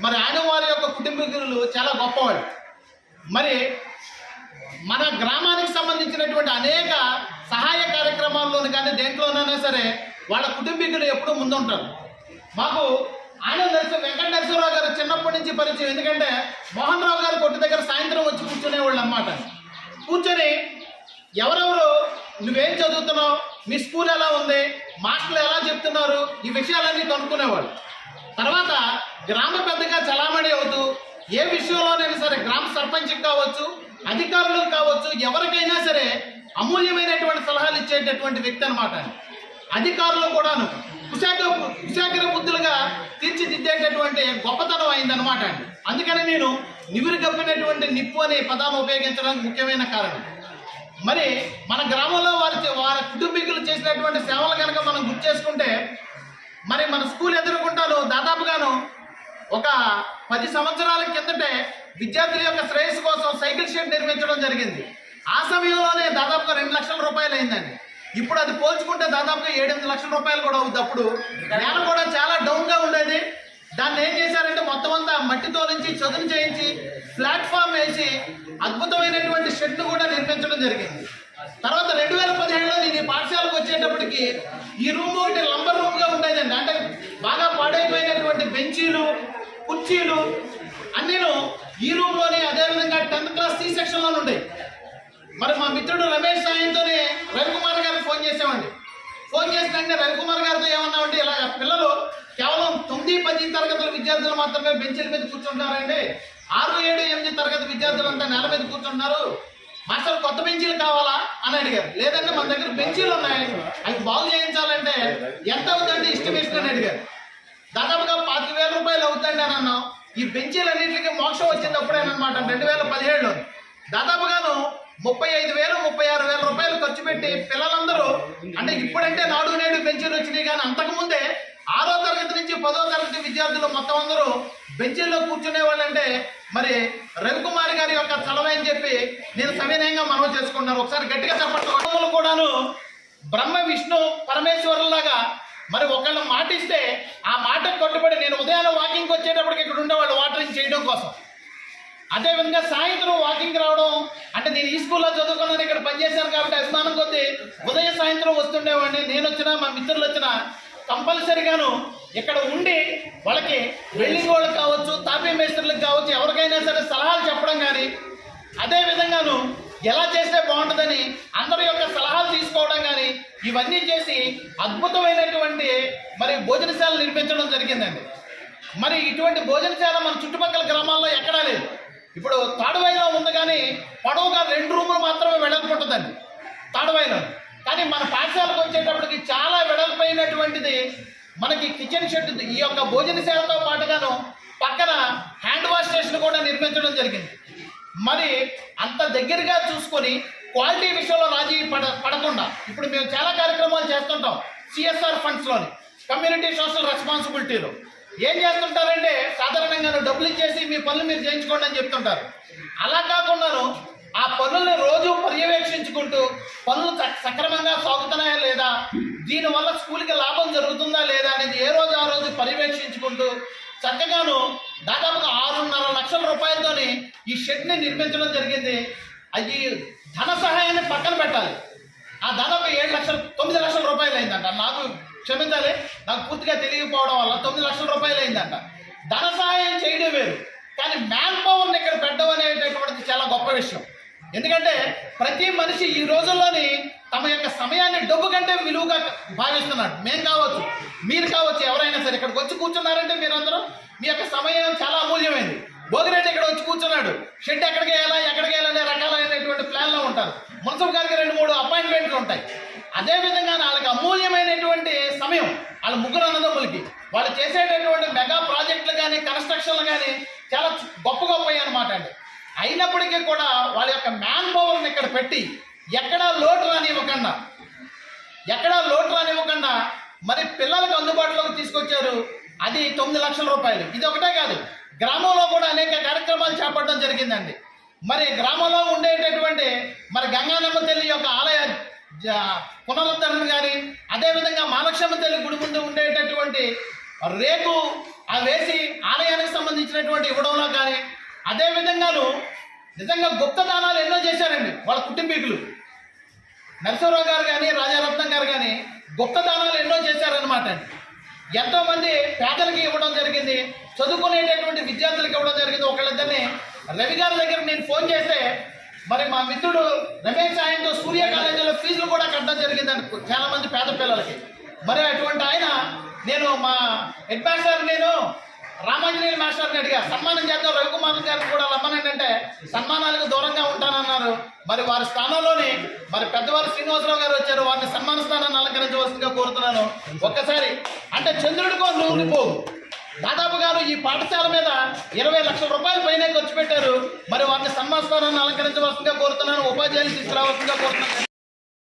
మరి ఆయన వారి యొక్క కుటుంబీకులు చాలా గొప్పవాళ్ళు మరి మన గ్రామానికి సంబంధించినటువంటి అనేక సహాయ కార్యక్రమాల్లోని కానీ దేంట్లోనైనా సరే వాళ్ళ కుటుంబీకులు ఎప్పుడూ ముందుంటారు. మాకు ఆయన నరసింహ వెంకట నరసింహరావు గారు చిన్నప్పటి నుంచి పరిచయం. ఎందుకంటే మోహన్ రావు గారు కొట్టు దగ్గర సాయంత్రం వచ్చి కూర్చునేవాళ్ళు అన్నమాట. కూర్చొని ఎవరెవరు నువ్వేం చదువుతున్నావు? మీ స్కూల్ ఎలా ఉంది? మాస్టర్లు ఎలా చెప్తున్నారు? ఈ విషయాలన్నీ కనుక్కునేవాళ్ళు. తర్వాత గ్రామ పెద్దగా చలామణి అవుతూ ఏ విషయంలోనైనా సరే గ్రామ సర్పంచ్ కావచ్చు అధికారులకు కావచ్చు ఎవరికైనా సరే అమూల్యమైనటువంటి సలహాలు ఇచ్చేటటువంటి వ్యక్తి అనమాట అధికారులు కూడాను కుశాఖ కుశాఖర బుద్ధులుగా తీర్చిదిద్దేటటువంటి గొప్పతనం అయిందనమాట అండి అందుకని నేను నివిరి గప్పినటువంటి నిప్పు అనే పదాన్ని ఉపయోగించడానికి ముఖ్యమైన కారణం. మరి మన గ్రామంలో వారి వారి కుటుంబీకులు చేసినటువంటి సేవలు కనుక మనం గుర్తు చేసుకుంటే మరి మన స్కూల్ ఎదుర్కొంటాను దాదాపుగాను ఒక పది సంవత్సరాల కిందటే విద్యార్థుల యొక్క శ్రేయస్సు కోసం సైకిల్ షెడ్ నిర్మించడం జరిగింది. ఆ సమయంలోనే దాదాపుగా రెండు లక్షల రూపాయలు అయిందండి. ఇప్పుడు అది పోల్చుకుంటే దాదాపుగా ఏడెనిమిది లక్షల రూపాయలు కూడా అవుద్ది. అప్పుడు నేల కూడా చాలా డౌన్గా ఉండేది. దాన్ని ఏం చేశారంటే మొత్తం అంతా మట్టితో నుంచి చదును చేయించి ప్లాట్ఫామ్ వేసి అద్భుతమైనటువంటి షెడ్ను కూడా నిర్మించడం జరిగింది. తర్వాత రెండు వేల పదిహేడులో నేను ఈ పాఠశాలకు వచ్చేటప్పటికి ఈ రూమ్ ఒకటి లంబర్ రూమ్గా ఉండేదండి. అంటే బాగా పాడైపోయినటువంటి బెంచీలు కుర్చీలు అన్నీను ఈ రూమ్లోనే అదేవిధంగా టెన్త్ క్లాస్ సి సెక్షన్లోనే మరి మా మిత్రుడు రమేష్ సాయంతోనే రవికుమార్ గారికి ఫోన్ చేసామండి ఫోన్ చేసినంటే రవికుమార్ గారితో ఏమన్నామంటే ఇలా పిల్లలు కేవలం తొమ్మిది పది తరగతుల విద్యార్థులు మాత్రమే బెంచ్ల మీద కూర్చుంటున్నారండి. ఆరు ఏడు ఎనిమిది తరగతి విద్యార్థులు అంతా నేల మీద కూర్చుంటున్నారు. మాస్టర్ కొత్త బెంచీలు కావాలా అని అడిగారు. లేదంటే మన దగ్గర బెంచీలు ఉన్నాయి. అవి బాగు చేయించాలంటే ఎంత అవుతుందంటే ఇష్టం అని అడిగారు. దాదాపుగా పాతిక వేల రూపాయలు అవుతుంది అని అన్నాం ఈ బెంచీలన్నింటికి మోక్షం వచ్చింది అప్పుడేనమాట రెండు వేల పదిహేడులో. దాదాపుగాను ముప్పై ఐదు వేలు ముప్పై ఆరు వేల రూపాయలు ఖర్చు పెట్టి పిల్లలందరూ అంటే ఇప్పుడంటే నాడు నేడు బెంచీలు వచ్చినాయి కానీ అంతకుముందే ఆరో తరగతి నుంచి పదో తరగతి విద్యార్థులు మొత్తం అందరూ బెంచీల్లో కూర్చునే వాళ్ళంటే మరి రవికుమార్ గారి యొక్క చలవే అని చెప్పి నేను సవినయంగా మనవి చేసుకున్నాను ఒకసారి గట్టిగా చెప్పట్లు కూడాను బ్రహ్మ విష్ణు పరమేశ్వరులాగా మరి ఒకళ్ళు మాటిస్తే ఆ మాటకు కట్టుబడి నేను ఉదయాన్నే వాకింగ్కి వచ్చేటప్పటికి ఇక్కడ ఉండేవాళ్ళు వాటరింగ్ చేయడం కోసం. అదేవిధంగా సాయంత్రం వాకింగ్ రావడం అంటే నేను ఈ స్కూల్లో చదువుకున్నాను ఇక్కడ పనిచేశాను కాబట్టి అభిమానం కొద్దీ ఉదయం సాయంత్రం వస్తుండేవాడిని నేను వచ్చినా మా మిత్రులు వచ్చినా కంపల్సరిగాను ఇక్కడ ఉండి వాళ్ళకి వెళ్ళి వాళ్ళకి కావచ్చు తాపీ మేస్త్రులకు కావచ్చు ఎవరికైనా సరే సలహాలు చెప్పడం కానీ అదేవిధంగాను ఎలా చేస్తే బాగుంటుందని అందరి యొక్క సలహాలు తీసుకోవడం కానీ ఇవన్నీ చేసి అద్భుతమైనటువంటి మరి భోజనశాల నిర్మించడం జరిగిందండి. మరి ఇటువంటి భోజనశాల మన చుట్టుపక్కల గ్రామాల్లో ఎక్కడా లేదు. ఇప్పుడు తాడువైలో ఉంది కానీ పొడవుగా రెండు రూములు మాత్రమే వెడల్పుంటుందండి తాడువైలో కానీ మన పాఠశాలకు వచ్చేటప్పటికి చాలా వెడల్పైనటువంటిది మనకి కిచెన్ షెడ్ ఈ యొక్క భోజనశాలతో పాటుగాను పక్కన హ్యాండ్ వాష్ స్టేషన్ కూడా నిర్మించడం జరిగింది. మరి అంత దగ్గరగా చూసుకొని క్వాలిటీ విషయంలో రాజీ పడ పడకుండా ఇప్పుడు మేము చాలా కార్యక్రమాలు చేస్తుంటాం. సిఎస్ఆర్ ఫండ్స్లోని. కమ్యూనిటీ సోషల్ రెస్పాన్సిబిలిటీలో. ఏం చేస్తుంటారంటే సాధారణంగా డబ్బులు ఇచ్చేసి మీ పనులు మీరు చేయించుకోండి అని చెప్తుంటారు. అలా కాకుండాను ఆ పనుల్ని రోజు పర్యవేక్షించుకుంటూ పనులు సక్- సక్రమంగా సాగుతున్నాయా లేదా దీనివల్ల స్కూల్కి లాభం జరుగుతుందా లేదా అనేది ఏ రోజు ఆ రోజు పర్యవేక్షించుకుంటూ చక్కగాను దాదాపుగా ఆరున్నర లక్షల రూపాయలతోని ఈ షెడ్ని నిర్మించడం జరిగింది. అది ధన సహాయం పక్కన పెట్టాలి ఆ దాదాపు ఏడు లక్షలు తొమ్మిది లక్షల రూపాయలు అయిందంట నాకు క్షమించాలి. నాకు పూర్తిగా తెలియకపోవడం వల్ల తొమ్మిది లక్షల రూపాయలు అయిందంట. ధన సహాయం చేయడం వేరు. కానీ మ్యాన్ పవర్ని ఇక్కడ పెట్టడం అనేటటువంటిది చాలా గొప్ప విషయం. ఎందుకంటే ప్రతి మనిషి ఈ రోజుల్లోని తమ యొక్క సమయాన్ని డబ్బు కంటే విలువగా భావిస్తున్నాడు. మేము కావచ్చు మీరు కావచ్చు ఎవరైనా సరే ఇక్కడికి వచ్చి కూర్చున్నారంటే మీరందరూ మీ యొక్క సమయం చాలా అమూల్యమైంది. భోగిరెడ్డి ఇక్కడ వచ్చి కూర్చున్నాడు. షెడ్ ఎక్కడికి వెళ్ళాలా ఎక్కడికి వెళ్ళాలనే రకాలైనటువంటి ప్లాన్లో ఉంటారు. మున్సిపల్ గారికి రెండు మూడు అపాయింట్మెంట్లు ఉంటాయి. అదే విధంగా వాళ్ళకి అమూల్యమైనటువంటి సమయం వాళ్ళ ముగ్గురు అన్నదమ్ములకి. వాళ్ళు చేసేటటువంటి మెగా ప్రాజెక్టులు కానీ కన్స్ట్రక్షన్లు కానీ చాలా గొప్ప గొప్పవి అనమాట అండి. అయినప్పటికీ కూడా వాళ్ళ యొక్క మ్యాన్ పవర్ని ఇక్కడ పెట్టి ఎక్కడా లోటు రానివ్వకుండా ఎక్కడా లోటు రానివ్వకుండా మరి పిల్లలకు అందుబాటులోకి తీసుకొచ్చారు. అది తొమ్మిది లక్షల రూపాయలు. ఇది ఒకటే కాదు గ్రామంలో కూడా అనేక కార్యక్రమాలు చేపట్టడం జరిగిందండి. మరి గ్రామంలో ఉండేటటువంటి మరి గంగానమ్మ తల్లి యొక్క ఆలయ పునరుద్ధరణ కానీ అదేవిధంగా మానక్షమ తల్లి గుడి ముందు ఉండేటటువంటి రేకు ఆ వేసి ఆలయానికి సంబంధించినటువంటి ఇవ్వడంలో కానీ అదేవిధంగాను నిజంగా గుప్త దానాలు ఎన్నో చేశారండి వాళ్ళ కుటుంబీకులు. నరసింహరావు గారు కానీ రాజారత్నం గారు కానీ గుప్త దానాలు ఎన్నో చేశారనమాట అండి. ఎంతోమంది పేదలకి ఇవ్వడం జరిగింది చదువుకునేటటువంటి విద్యార్థులకు ఇవ్వడం జరిగింది. ఒకళ్ళిద్దరిని రవి గారి దగ్గర నేను ఫోన్ చేస్తే మరి మా మిత్రుడు రమేష్ సాయంతో సూర్య కాలేజీలో ఫీజులు కూడా కట్టడం జరిగిందని చాలా మంది పేద పిల్లలకి. మరి అటువంటి ఆయన నేను మా హెడ్ మాస్టర్ నేను రామాంజనేయ మాస్టర్ని అడిగా సన్మానం చేద్దాం రవికుమార్ గారికి కూడా రమ్మనండి అంటే సన్మానాలకు దూరంగా ఉంటానన్నారు. మరి వారి స్థానంలోని మరి పెద్దవారు శ్రీనివాసరావు గారు వచ్చారు వారిని సన్మాన స్థానాన్ని అలంకరించవలసిందిగా కోరుతున్నాను. ఒక్కసారి అంటే చంద్రుడికో నువ్వు దాదాపు గారు ఈ పాఠశాల మీద ఇరవై లక్షల రూపాయల పైనే ఖర్చు పెట్టారు. మరి వారిని సన్మాస్థానాన్ని అలంకరించవలసిందిగా కోరుతున్నాను ఉపాధ్యాయులు తీసుకురావాల్సిందిగా కోరుతున్నాను.